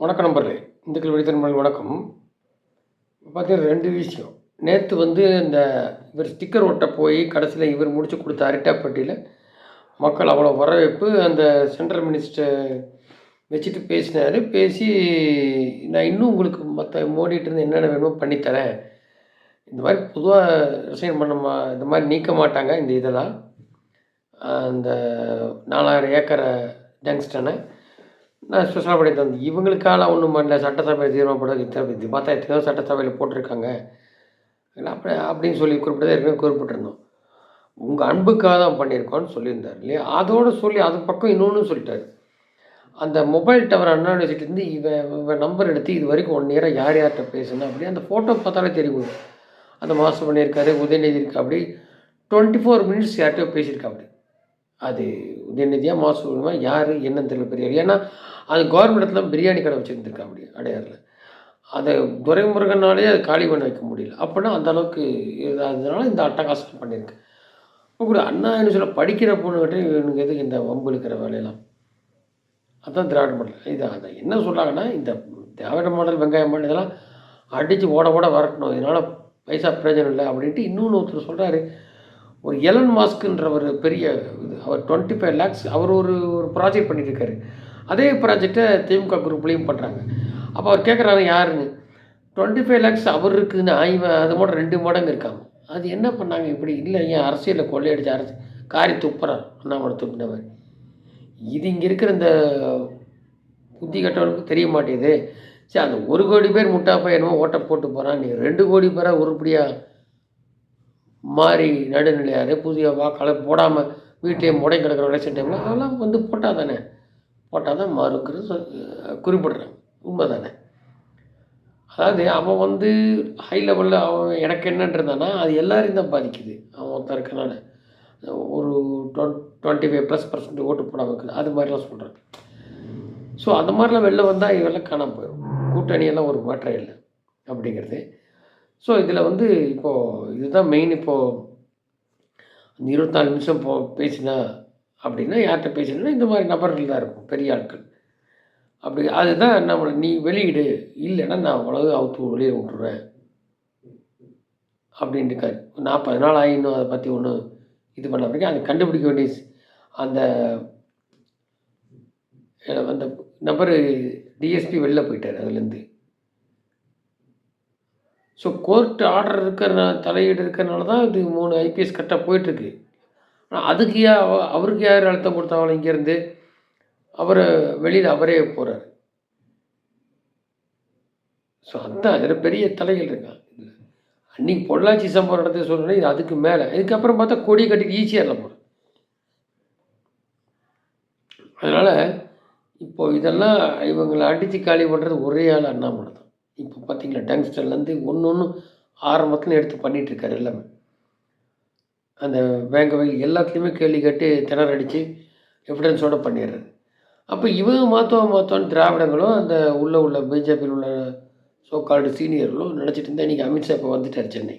வணக்கம் நம்பர்களே இந்துக்கள் கல்வி வணக்கம். பார்த்தீங்கன்னா ரெண்டு விஷயம். நேற்று வந்து இந்த இவர் ஸ்டிக்கர் ஒட்ட போய் கடைசியில் இவர் முடிச்சு கொடுத்த அரிட்டாப்பட்டியில் மக்கள் அவ்வளோ வரவேற்பு அந்த சென்ட்ரல் மினிஸ்டர் வச்சுட்டு பேசினார். பேசி நான் இன்னும் உங்களுக்கு மற்ற மோடிட்டு இருந்து என்னென்ன வேணுமோ பண்ணித்தரேன் இந்த மாதிரி பொதுவாக ரிசைன் பண்ண மா இந்த மாதிரி நீக்க மாட்டாங்க இந்த இதெல்லாம். அந்த நாலாயிரம் ஏக்கரை ஜங்ஸ்டனை நான் ஸ்பெஷலாக பண்ணி தந்தேன் இவங்களுக்கால ஒன்றும் பண்ணல. சட்டசபை தீர்மானப்பட இது பார்த்தா எத்தனையோ சட்டசபையில் போட்டிருக்காங்க. அப்படி அப்படின்னு சொல்லி குறிப்பிட்டதை ஏற்கனவே குறிப்பிட்டிருந்தோம். உங்கள் அன்புக்காக தான் பண்ணியிருக்கோன்னு சொல்லியிருந்தார் இல்லையா? அதோடு சொல்லி அது பக்கம் இன்னொன்று சொல்லிட்டார். அந்த மொபைல் டவர் அண்ணா யூனிவர்சிட்டிலேருந்து இவன் இவன் நம்பர் எடுத்து இது வரைக்கும் ஒன் இயராக யார் யார்கிட்ட பேசுனா அப்படி அந்த ஃபோட்டோ பார்த்தாலே தெரியும். அந்த மாதம் பண்ணியிருக்காரு உதயநிதி இருக்கா அப்படி டுவெண்ட்டி ஃபோர் மினிட்ஸ் யார்கிட்டயோ பேசியிருக்கா அப்படி. அது உதயநிதியா மாசுமா யார் என்னன்னு தெரியல பெரிய ஏன்னா அது கவர்மெண்ட்டில் பிரியாணி கடை வச்சுருந்துருக்கா அப்படி அடையாறில். அதை துரைமுருகனாலே அது காலி பண்ண வைக்க முடியல. அப்படின்னா அந்த அளவுக்கு இதாகிறதுனால இந்த அட்டகாசம் பண்ணியிருக்கு. இப்போ கூட அண்ணா என்ன சொல்ல படிக்கிற பொண்ணுகிட்ட இவனுக்கு எதுக்கு இந்த வம்பு இருக்கிற வேலையெல்லாம்? அதுதான் திராவிட மாடல். இது அதை என்ன சொல்கிறாங்கன்னா இந்த திராவிட மாடல் வெங்காய மாடல் இதெல்லாம் அடித்து ஓட ஓட வரட்டணும் இதனால் பைசா பிரயோஜனம் இல்லை அப்படின்ட்டு இன்னொன்று ஒருத்தர் சொல்கிறாரு ஒரு எலன் மாஸ்க்குன்ற ஒரு பெரிய இது. அவர் டுவெண்ட்டி ஃபைவ் லேக்ஸ் அவர் ஒரு ஒரு ப்ராஜெக்ட் பண்ணியிருக்காரு அதே ப்ராஜெக்டை திமுக குரூப்லேயும் பண்ணுறாங்க அப்போ அவர் கேட்குறாரு யாருன்னு? டுவெண்ட்டி ஃபைவ் லேக்ஸ் அவர் இருக்குதுன்னு இவன் அது மட்டும் ரெண்டு மடங்கு இருக்காங்க அது என்ன பண்ணாங்க இப்படி? இல்லை ஏன் அரசியலில் கொள்ளையடிச்சு அரசு காரி துப்புறார் அண்ணாமலை துப்பினவர். இது இங்கே இருக்கிற இந்த புத்தி கட்டவனுக்கு தெரிய மாட்டேங்குது. சரி அந்த ஒரு கோடி பேர் முட்டாப்பா என்னமோ ஓட்டை போட்டு போகிறான் நீ ரெண்டு கோடி பேராக உருப்படியாக மாறி நடுநிலையார் புதிய வாக்காள போடாமல் வீட்டிலேயே முடங்கி கிடக்கிற கடைசி டைமில் அதெல்லாம் வந்து போட்டால் தானே போட்டால் தான் மாறுங்கிறது சொல் உண்மை தானே அதாவது அவன் வந்து ஹை லெவலில் அவன் எனக்கு என்னன்றதானா அது எல்லாரையும் தான் பாதிக்குது. அவன் ஒருத்தன் இருக்கனால ஒரு டுவெண்ட்டி ஃபைவ் ப்ளஸ் பர்சன்ட் ஓட்டு போடாமல் இருக்குது அது மாதிரிலாம் சொல்கிறேன் ஸோ அந்த மாதிரிலாம் வெளில வந்தால் இவெல்லாம் காணாமல் போயிடும் கூட்டணியெல்லாம் ஒரு மாற்றம் இல்லை அப்படிங்கிறது. ஸோ இதில் வந்து இப்போது இதுதான் மெயின் இப்போது அந்த இருபத்தாலு நிமிஷம் போ பேசினா அப்படின்னா யார்கிட்ட பேசினா இந்த மாதிரி நபர்கள் தான் இருக்கும் பெரிய ஆட்கள். அப்படி அதுதான் நம்மளை நீ வெளியிடு இல்லைன்னா நான் உலக அவுத்து வெளியே விட்டுருவேன் அப்படின்ட்டுக்காரு நாற்பது நாள் ஆகினும் அதை பற்றி ஒன்றும் இது பண்ண அப்படிங்க அதை கண்டுபிடிக்க வேண்டிய அந்த அந்த நபர் டிஎஸ்பி வெளில போயிட்டார் அதுலேருந்து ஸோ கோர்ட் ஆர்டர் இருக்கிற தலையீடு இருக்கிறனால தான் இது மூணு ஐபிஎஸ் கரெக்டாக போயிட்டுருக்கு. ஆனால் அதுக்கு யா அவ- அவருக்கு யார் அழுத்தம் கொடுத்தாங்களோ இங்கேருந்து அவரை வெளியில் அவரே போகிறார் ஸோ அதுதான் இதில் பெரிய தலைகள் இருக்கான் இதில் அன்னைக்கு பொள்ளாச்சி சம்பவம் நடந்து சொல்லணும் இது அதுக்கு மேலே. இதுக்கப்புறம் பார்த்தா கொடி கட்டிட்டு ஈஸியாக போகிறேன் அதனால் இப்போ இதெல்லாம் இவங்களை அடித்து காலி பண்ணுறது ஒரே ஆள் அண்ணாமலை தான். இப்போ பார்த்தீங்களா டங்ஸ்டர்லேருந்து ஒன்று ஒன்று ஆரம்பத்தில் எடுத்து பண்ணிகிட்ருக்காரு எல்லாமே. அந்த வேங்க வயல் எல்லாத்துலேயுமே கேள்வி கேட்டு திணற அடித்து எவிடன்ஸோடு பண்ணிடுறாரு. அப்போ இவங்க மாற்றுவோம் மாற்றுவோன்னு திராவிடங்களும் அந்த உள்ளே உள்ள பிஜேபியில் உள்ள சோக்கால்டு சீனியர்களும் நினச்சிட்டு இருந்தால் இன்றைக்கி அமித்ஷா இப்போ வந்துட்டார் சென்னை.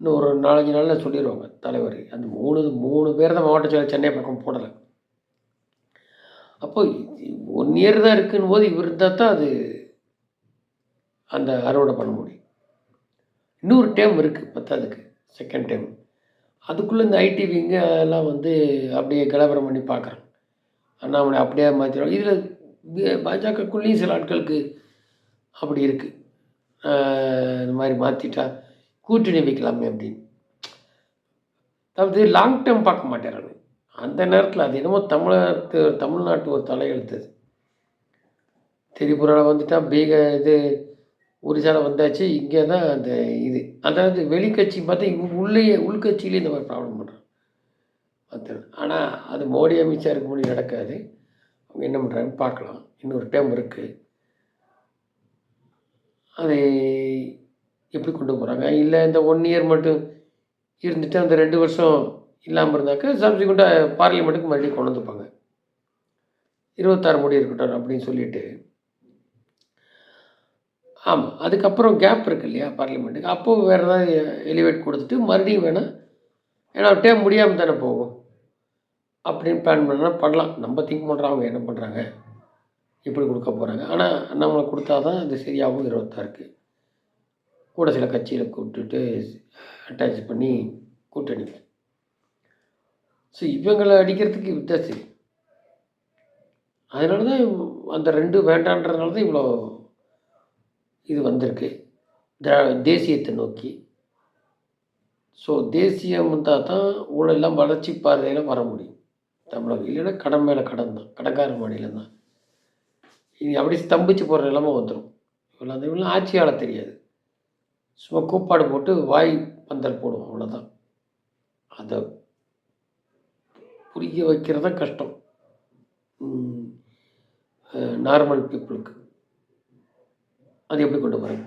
இன்னும் ஒரு நாலஞ்சு நாளில் சொல்லிடுவாங்க தலைவர். அந்த மூணு மூணு பேர் தான் மாவட்ட செயலர் சென்னை பக்கம் போடலை. அப்போ ஒன் இயர் தான் இருக்குன்னு போது இவர் இருந்தால் தான் அது அந்த அறுவடை பண்ண முடியும். இன்னொரு டேம் இருக்குது பத்தாதுக்கு செகண்ட் டேம் அதுக்குள்ளே இந்த ஐடிவிங்க எல்லாம் வந்து அப்படியே கலவரம் பண்ணி பார்க்குறாங்க. அண்ணாமலை அப்படியே மாற்றிடும் இதில் பாஜகக்குள்ளேயும் சில ஆட்களுக்கு அப்படி இருக்குது இந்த மாதிரி மாற்றிட்டா கூட்டணி வைக்கலாமே அப்படின்னு. அதாவது லாங் டேர்ம் பார்க்க மாட்டேறாங்க அந்த நேரத்தில் அது என்னமோ தமிழகத்து தமிழ்நாட்டு ஒரு தலையெழுத்து அது. திரிபுராவில் வந்துட்டால் பீக இது ஒரிசாவில் வந்தாச்சு இங்கே தான் அந்த இது. அதாவது வெளிக்கட்சி பார்த்தா இவங்க உள்ளேயே உள்கட்சியிலே இந்த மாதிரி ப்ராப்ளம் பண்ணுறாங்க மற்ற ஆனால் அது மோடி அமித்ஷா இருக்க முடியும் நடக்காது. அவங்க என்ன பண்ணுறாங்கன்னு பார்க்கலாம். இன்னொரு டைம் இருக்குது அதை எப்படி கொண்டு போகிறாங்க இல்லை இந்த ஒன் இயர் மட்டும் இருந்துட்டு அந்த ரெண்டு வருஷம் இல்லாமல் இருந்தாக்க சப்சிக்வெண்ட்டாக பார்லிமெண்ட்டுக்கு மறுபடியும் கொண்டு வந்துப்பாங்க இருபத்தாறு மொழி இருக்கட்டும் அப்படின்னு சொல்லிட்டு. ஆமாம் அதுக்கப்புறம் கேப் இருக்கு இல்லையா பார்லிமெண்ட்டுக்கு அப்போது வேறு ஏதாவது எலிவேட் கொடுத்துட்டு மறுபடியும் வேணால் ஏன்னா டேம் முடியாமல் தானே போகும். அப்படின்னு பிளான் பண்ணால் பண்ணலாம். நம்ம திங்க் பண்ணுறோம் அவங்க என்ன பண்ணுறாங்க இப்படி கொடுக்க போகிறாங்க ஆனால் நம்மளை கொடுத்தா தான் அது சரியாகவும் இருபத்தா இருக்குது கூட சில கட்சியில் கூப்பிட்டுட்டு அட்டாச் பண்ணி கூட்டணி. ஸோ இவங்களை அடிக்கிறதுக்கு இதுதான் அதனால தான் அந்த ரெண்டு வேண்டான்றதுனால தான் இவ்வளோ இது வந்திருக்கு. திரா- தேசியத்தை நோக்கி. ஸோ தேசியம் வந்தால் தான் ஊழலாம் வளர்ச்சி பாதையில் வர முடியும். தமிழகம். இல்லைன்னா கடன் மேலே கடன் தான். கடன்கார மாநிலம் தான். இது அப்படி ஸ்தம்பிச்சு போகிற நிலமை வந்துடும் இவ்வளோ அந்த இவ்வளோ தெரியாது. சும்மா கூப்பாடு போட்டு வாய் பந்தல் போடுவோம். அவ்வளோதான் அதை புரிய வைக்கிறது தான் கஷ்டம் நார்மல் பீப்புளுக்கு அது எப்படி கொண்டு போகிறீங்க